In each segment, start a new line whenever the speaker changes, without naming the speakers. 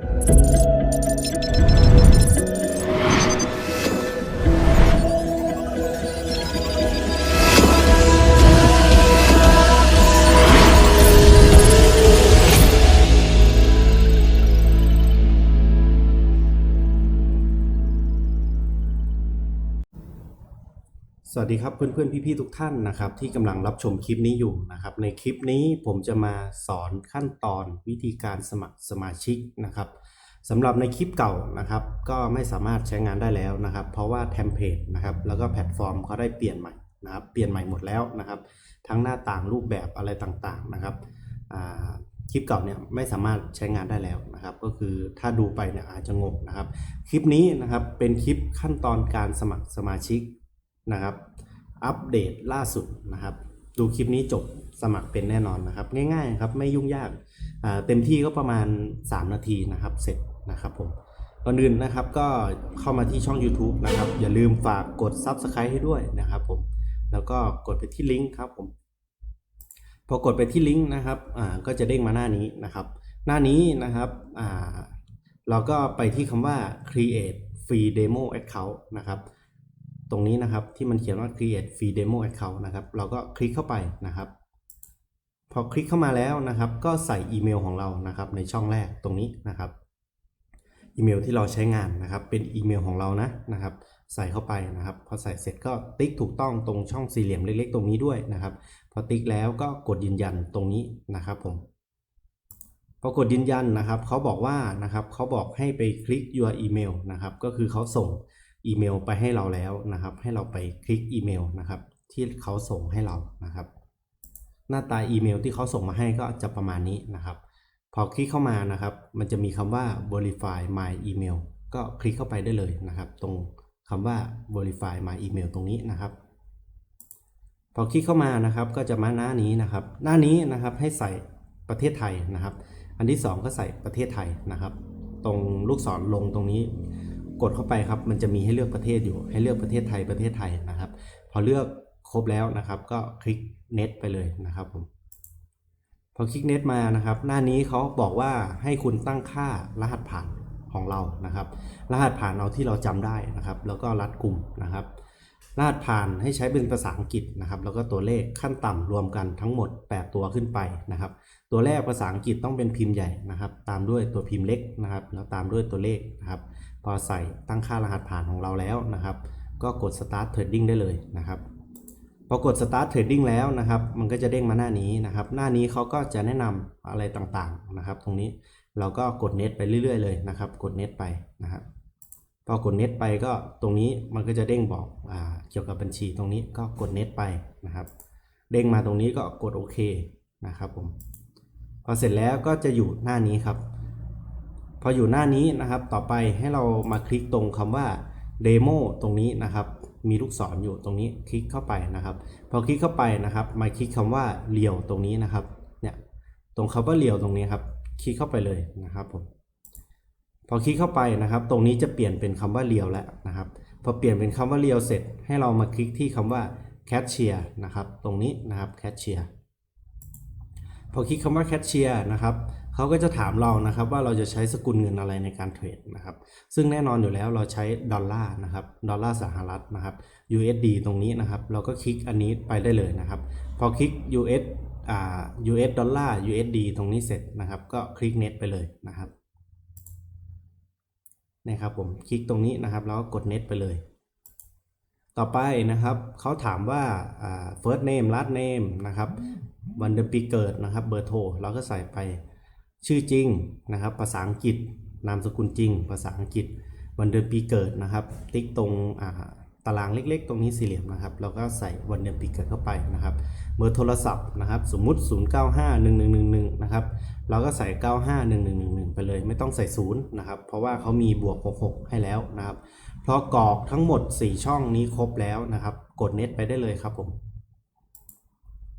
Música สวัสดีครับเพื่อนๆพี่ๆทุกท่านนะครับ ที่กำลังรับชมคลิปนี้อยู่นะครับ ในคลิปนี้ผมจะมาสอนขั้นตอนวิธีการสมัครสมาชิกนะครับสำหรับในคลิปเก่านะครับ ก็ไม่สามารถใช้งานได้แล้วนะครับ เพราะว่าเทมเพลตนะครับแล้วก็แพลตฟอร์มเขาได้เปลี่ยนใหม่นะครับเปลี่ยนใหม่หมดแล้วนะครับ ทั้งหน้าต่างรูปแบบอะไรต่างๆนะครับคลิปเก่าเนี่ยไม่สามารถใช้งานได้แล้วนะครับ ก็คือถ้าดูไปเนี่ยอาจจะงงนะครับ คลิปนี้นะครับเป็นคลิปขั้นตอนการสมัครสมาชิก นะครับ อัปเดตล่าสุดนะครับ ดูคลิปนี้จบสมัครเป็นแน่นอนนะครับ ง่ายๆครับไม่ยุ่งยากเต็มที่ก็ประมาณ 3 นาทีนะครับ เสร็จนะครับผมก่อนอื่นนะครับก็เข้ามาที่ช่อง YouTube นะครับ อย่าลืมฝากกด Subscribe ให้ด้วยนะครับผมแล้วก็กดไปที่ลิงก์ครับผมพอกดไปที่ลิงก์นะครับอ่าก็จะเด้งมาหน้านี้นะครับ หน้านี้นะครับอ่าเราก็ไปที่คำว่า create free demo account นะครับ ตรงนี้นะครับที่มันเขียนว่า create free demo account นะครับ เราก็คลิกเข้าไปนะครับ พอคลิกเข้ามาแล้วนะครับ ก็ใส่อีเมลของเรานะครับ ในช่องแรกตรงนี้นะครับอีเมลที่เราใช้งานนะครับ เป็นอีเมลของเรานะนะครับ ใส่เข้าไปนะครับ พอใส่เสร็จก็ติ๊กถูกต้องตรงช่องสี่เหลี่ยมเล็ก ๆ ตรงนี้ด้วยนะครับ พอติ๊กแล้วก็กดยืนยันตรงนี้นะครับผมพอกดยืนยันนะครับเขาบอกว่านะครับเขาบอกให้ไปคลิก your email นะครับ ก็คือเขาส่ง อีเมลไปให้เราแล้วนะครับ ให้เราไปคลิกอีเมลนะครับ ที่เขาส่งให้เรานะครับ หน้าตาอีเมลที่เขาส่งมาให้ก็จะประมาณนี้นะครับ พอคลิกเข้ามานะครับ มันจะมีคำว่า verify my email ก็คลิกเข้าไปได้เลยนะครับ ตรงคำว่า verify my email ตรงนี้นะครับ พอคลิกเข้ามานะครับ ก็จะมาหน้านี้นะครับ หน้านี้นะครับให้ใส่ประเทศไทยนะครับ อันที่ 2 ก็ใส่ประเทศไทยนะครับ ตรงลูกศรลงตรงนี้ กดเข้าไปครับ มันจะมีให้เลือกประเทศอยู่ ให้เลือกประเทศไทยประเทศไทยนะครับ พอเลือกครบแล้วนะครับ ก็คลิก net ไปเลยนะครับผมพอคลิก net มานะครับ หน้านี้เขาบอกว่าให้คุณตั้งค่ารหัสผ่านของเรานะครับ รหัสผ่านเอาที่เราจำได้นะครับ แล้วก็รัดกลุ่มนะครับ รหัสผ่านให้ใช้เป็นภาษาอังกฤษนะครับ แล้วก็ตัวเลขขั้นต่ำรวมกันทั้งหมด 8 ตัวขึ้นไปนะครับ ตัวแรกภาษาอังกฤษต้องเป็นพิมพ์ใหญ่นะครับ ตามด้วยตัวพิมพ์เล็กนะครับ แล้วตามด้วยตัวเลขนะครับ พอใส่ตั้งค่ารหัสผ่านของเราแล้วนะครับ ก็กด start trading ได้เลยนะครับพอกด start trading แล้วนะครับ มันก็จะเด้งมาหน้านี้นะครับ หน้านี้เขาก็จะแนะนำอะไรต่างๆนะครับ ตรงนี้เราก็กด net ไปเรื่อยๆเลยนะครับ กด net ไปนะครับพอกด net ไปก็ตรงนี้มันก็จะเด้งบอกอเกี่ยวกับบัญชีตรงนี้ก็กด net ไปนะครับ เด้งมาตรงนี้ก็กดโอเคนะครับผมพอเสร็จแล้วก็จะอยู่หน้านี้ครับ พออยู่หน้านี้นะครับ ต่อไปให้เรามาคลิกตรงคำว่า Demo ตรงนี้นะครับ มีลูกศรออยู่ตรงนี้คลิกเข้าไปนะครับ พอคลิกเข้าไปนะครับ มาคลิกคำว่าเรียวตรงนี้นะครับ เนี่ย ตรงคำว่าเรียวตรงนี้ครับ คลิกเข้าไปเลยนะครับผม พอคลิกเข้าไปนะครับ ตรงนี้จะเปลี่ยนเป็นคำว่าเรียวแล้วนะครับ พอเปลี่ยนเป็นคำว่าเรียวเสร็จ ให้เรามาคลิกที่คำว่า Cashier นะครับ ตรงนี้นะครับ Cashier พอคลิกคำว่า Cashier นะครับ เขาก็จะถามเรานะครับว่าเราจะใช้สกุลเงินอะไรในการเทรดนะครับ ซึ่งแน่นอนอยู่แล้วเราใช้ดอลลาร์นะครับ ดอลลาร์สหรัฐนะครับ USD ตรงนี้นะครับ เราก็คลิกอันนี้ไปได้เลยนะครับ พอคลิก US อ่า US ดอลลาร์ USD ตรงนี้เสร็จนะครับ ก็คลิก net ไปเลยนะครับนะครับผมคลิกตรงนี้นะครับแล้วก็กด net ไปเลย ต่อไปนะครับเขาถามว่าอ่า first name last name นะครับวันเดือนปีเกิดนะครับเบอร์โทรเราก็ใส่ไป ชื่อจริงนะครับ ภาษาอังกฤษ นามสกุลจริง ภาษาอังกฤษ วันเดือนปีเกิดนะครับ ติ๊กตรงตารางเล็ก ๆ ตรงนี้สี่เหลี่ยมนะครับ เราก็ใส่วันเดือนปีเกิดเข้าไปนะครับ เบอร์โทรศัพท์นะครับ สมมุติ 09511111 นะครับ เราก็ใส่ 951111 ไปเลย ไม่ต้องใส่ศูนย์นะครับ เพราะว่าเขามีบวก 66 ให้แล้วนะครับ พอกรอกทั้งหมด 4 ช่องนี้ครบแล้วนะครับ กด net ไปได้เลยครับผม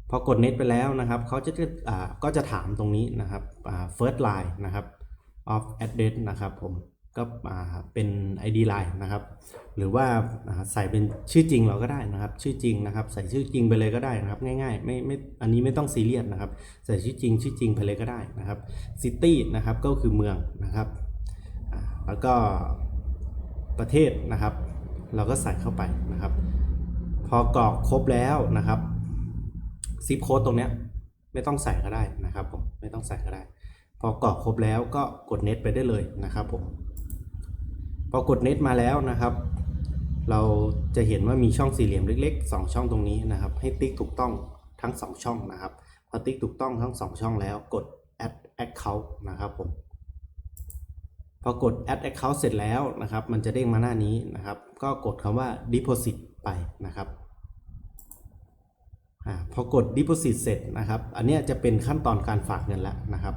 พอกด net ไปแล้วนะครับเขาจะก็จะถามตรงนี้นะครับ first line นะครับ of address นะครับผมก็เป็น ID line นะครับ หรือว่าใส่เป็นชื่อจริงเราก็ได้นะครับ ชื่อจริงนะครับ ใส่ชื่อจริงไปเลยก็ได้นะครับ ง่ายๆ ไม่ไม่อันนี้ไม่ต้องซีเรียสนะครับ ใส่ชื่อจริง ชื่อจริงไปเลยก็ได้นะครับ city นะครับก็คือเมืองนะครับแล้วก็ประเทศนะครับ เราก็ใส่เข้าไปนะครับ พอกรอกครบแล้วนะครับ ซิปโค้ดตรงเนี้ยไม่ต้องใส่ก็ได้นะครับผมไม่ต้องใส่ก็ได้ พอกรอกครบแล้วก็กดเน็ตไปได้เลยนะครับผมพอกดเน็ตมาแล้วนะครับ เราจะเห็นว่ามีช่องสี่เหลี่ยมเล็ก ๆ 2 ช่องตรงนี้นะครับ ให้ติ๊กถูกต้องทั้ง 2 ช่องนะครับพอติ๊กถูกต้องทั้ง 2 ช่องแล้วกด add account นะครับผมพอกด add account เสร็จแล้วนะครับ มันจะเด้งมาหน้านี้นะครับ ก็กดคำว่า deposit ไปนะครับ อพอกด deposit เสร็จนะครับ อันนี้จะเป็นขั้นตอนการฝากเงินแล้วนะครับ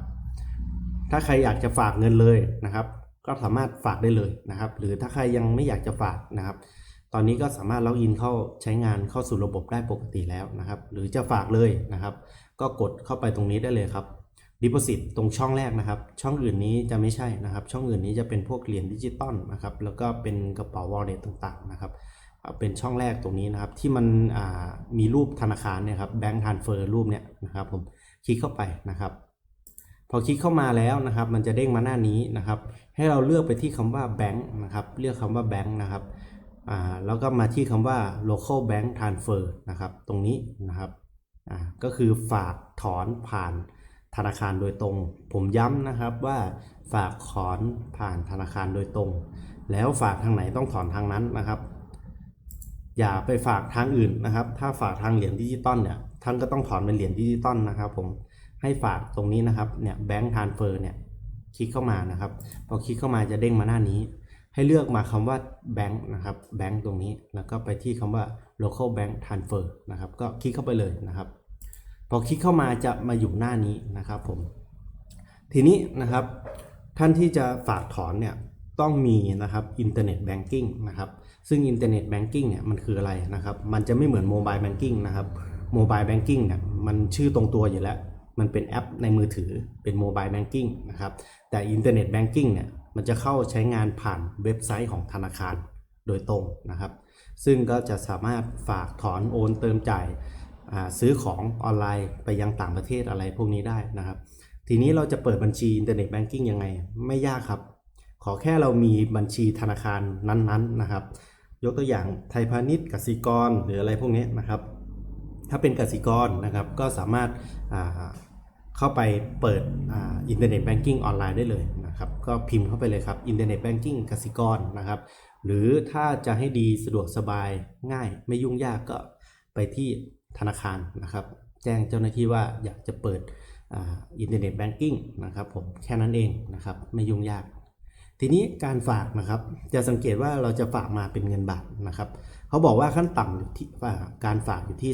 ถ้าใครอยากจะฝากเงินเลยนะครับ ก็สามารถฝากได้เลยนะครับ หรือถ้าใครยังไม่อยากจะฝากนะครับ ตอนนี้ก็สามารถล็อกอินเข้าใช้งานเข้าสู่ระบบได้ปกติแล้วนะครับ หรือจะฝากเลยนะครับ ก็กดเข้าไปตรงนี้ได้เลยครับ Deposit ตรงช่องแรกนะครับ ช่องอื่นนี้จะไม่ใช่นะครับ ช่องอื่นนี้จะเป็นพวกเหรียญดิจิตอลนะครับ แล้วก็เป็นกระเป๋า wallet ต่างๆนะครับ เป็นช่องแรกตรงนี้นะครับ ที่มันมีรูปธนาคารเนี่ยครับแบงค์ทานเฟอร์รูปเนี่ยนะครับผมคลิกเข้าไปนะครับ พอคลิกเข้ามาแล้วนะครับ มันจะเด้งมาหน้านี้นะครับ ให้เราเลือกไปที่คำว่าแบงค์นะครับเลือกคำว่าแบงค์นะครับแล้วก็มาที่คำว่า local bank transfer นะครับ ตรงนี้นะครับก็คือฝากถอนผ่านธนาคารโดยตรง ผมย้ำนะครับว่าฝากถอนผ่านธนาคารโดยตรง แล้วฝากทางไหนต้องถอนทางนั้นนะครับ อย่าไปฝากทางอื่นนะครับ ถ้าฝากทางเหรียญดิจิตอลเนี่ยท่านก็ต้องถอนเป็นเหรียญดิจิตอลนะครับ ผมให้ฝากตรงนี้นะครับเนี่ยแบงค์ทรานเฟอร์เนี่ยคลิกเข้ามานะครับ พอคลิกเข้ามาจะเด้งมาหน้านี้ ให้เลือกมาคำว่าแบงค์นะครับแบงค์ตรงนี้แล้วก็ไปที่คำว่า local bank transfer นะครับ ก็คลิกเข้าไปเลยนะครับ พอคลิกเข้ามาจะมาอยู่หน้านี้นะครับผมทีนี้นะครับท่านที่จะฝากถอนเนี่ย ต้องมีนะครับอินเทอร์เน็ตแบงกิ้งนะครับซึ่งอินเทอร์เน็ตแบงกิ้งเนี่ยมันคืออะไรนะครับมันจะไม่เหมือนโมบายแบงกิ้งนะครับโมบายแบงกิ้งเนี่ยมันชื่อตรงตัวอยู่แล้ว มันเป็นแอปในมือถือเป็นโมบายแบงกิ้งนะครับแต่อินเทอร์เน็ตแบงกิ้งเนี่ยมันจะเข้าใช้งานผ่านเว็บไซต์ของธนาคารโดยตรงนะครับ ซึ่งก็จะสามารถฝากถอนโอนเติมจ่ายซื้อของออนไลน์ไปยังต่างประเทศอะไรพวกนี้ได้นะครับ ทีนี้เราจะเปิดบัญชีอินเทอร์เน็ตแบงกิ้งยังไง ไม่ยากครับ ขอแค่เรามีบัญชีธนาคารนั้นๆนะครับ ยกตัวอย่างไทยพาณิชย์กสิกรหรืออะไรพวกนี้นะครับ ถ้าเป็นกสิกรนะครับก็สามารถาเข้าไปเปิดอินเทอร์เน็ตแบงกิ้งออนไลน์ได้เลยนะครับ ก็พิมพ์เข้าไปเลยครับอินเทอร์เน็ตแบงกิ้งกสิกรนะครับ หรือถ้าจะให้ดีสะดวกสบายง่าย ไม่ยุ่งยากก็ไปที่ธนาคารนะครับ แจ้งเจ้าหน้าที่ว่าอยากจะเปิดอินเทอร์เน็ตแบงกิ้งนะครับผมแค่นั้นเองนะครับ ไม่ยุ่งยาก ทีนี้การฝากนะครับ จะสังเกตว่าเราจะฝากมาเป็นเงินบาทนะครับ เขาบอกว่าขั้นต่ำอยู่ที่ว่าการฝากอยู่ที่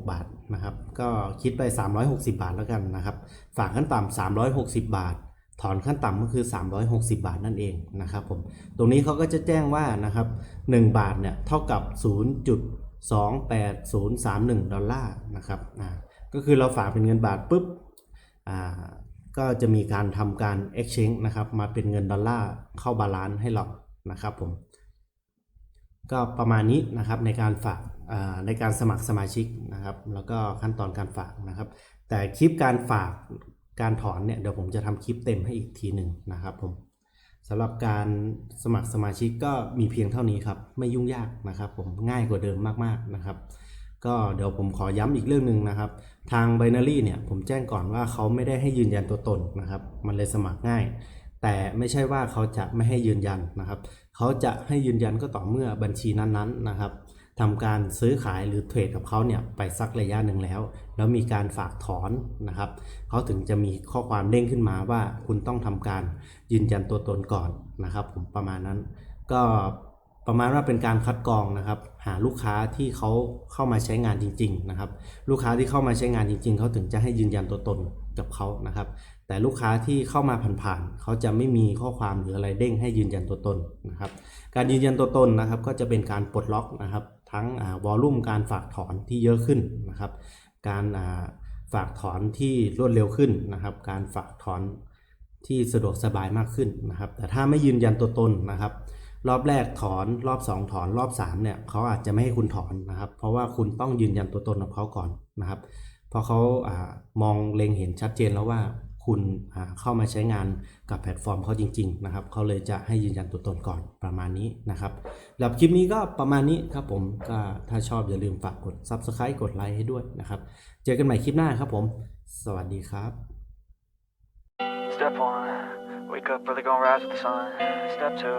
356 บาทนะครับ ก็คิดไป 360 บาทแล้วกันนะครับ ฝากขั้นต่ำ360 บาท ถอนขั้นต่ำก็คือ 360 บาทนั่นเองนะครับผม ตรงนี้เขาก็จะแจ้งว่านะครับ 1 บาทเนี่ยเท่ากับ 0.28031 ดอลลาร์นะครับ ก็คือเราฝากเป็นเงินบาทปุ๊บอ่า ก็จะมีการทำการ exchange นะครับ มาเป็นเงินดอลลาร์เข้าบาลานซ์ให้เรานะครับผม ก็ประมาณนี้นะครับในการฝากในการสมัครสมาชิกนะครับ แล้วก็ขั้นตอนการฝากนะครับ แต่คลิปการฝากการถอนเนี่ยเดี๋ยวผมจะทำคลิปเต็มให้อีกทีหนึ่งนะครับผมสำหรับการสมัครสมาชิกก็มีเพียงเท่านี้ครับ ไม่ยุ่งยากนะครับ ผมง่ายกว่าเดิมมากๆนะครับ ก็เดี๋ยวผมขอย้ำอีกเรื่องหนึ่งนะครับ ทาง Binary เนี่ยผมแจ้งก่อนว่าเขาไม่ได้ให้ยืนยันตัวตนนะครับ มันเลยสมัครง่าย แต่ไม่ใช่ว่าเขาจะไม่ให้ยืนยันนะครับ เขาจะให้ยืนยันก็ต่อเมื่อบัญชีนั้นๆนะครับทำการซื้อขายหรือเทรดกับเขาเนี่ยไปสักระยะหนึ่งแล้ว แล้วมีการฝากถอนนะครับเขาถึงจะมีข้อความเด้งขึ้นมาว่าคุณต้องทำการยืนยันตัวตนก่อนนะครับ ผมประมาณนั้น ก็ ประมาณว่าเป็นการคัดกรองนะครับ หาลูกค้าที่เขาเข้ามาใช้งานจริง ๆ นะครับ ลูกค้าที่เข้ามาใช้งานจริง ๆเขาถึงจะให้ยืนยันตัวตนกับเขานะครับ แต่ลูกค้าที่เข้ามาผ่านๆเขาจะไม่มีข้อความหรืออะไรเด้งให้ยืนยันตัวตนนะครับ การยืนยันตัวตนนะครับ ก็จะเป็นการปลดล็อกนะครับ ทั้งวอลลุ่มการฝากถอนที่เยอะขึ้นนะครับ การฝากถอนที่รวดเร็วขึ้นนะครับ การฝากถอนที่สะดวกสบายมากขึ้นนะครับ แต่ถ้าไม่ยืนยันตัวตนนะครับ รอบแรกถอนรอบ 2 ถอนรอบ3เนี่ยเขาอาจจะไม่ให้คุณถอนนะครับ เพราะว่าคุณต้องยืนยันตัวตนกับเขาก่อนนะครับพราะเขาอามองเล็งเห็นชัดเจนแล้วว่าคุณอ่าเข้ามาใช้งานกับแพลตฟอร์มเขาจริง ๆ นะครับเขาเลยจะให้ยืนยันตัวตนก่อนประมาณนี้นะครับสำหรับคลิปนี้ก็ประมาณนี้ครับผมก็ถ้าชอบอย่าลืมฝากกด Subscribe กดไลค์ให้ด้วยนะครับ เจอกันใหม่คลิปหน้าครับผม สวัสดีครับ
Step one, wake up early, gonna rise with the sun. Step two,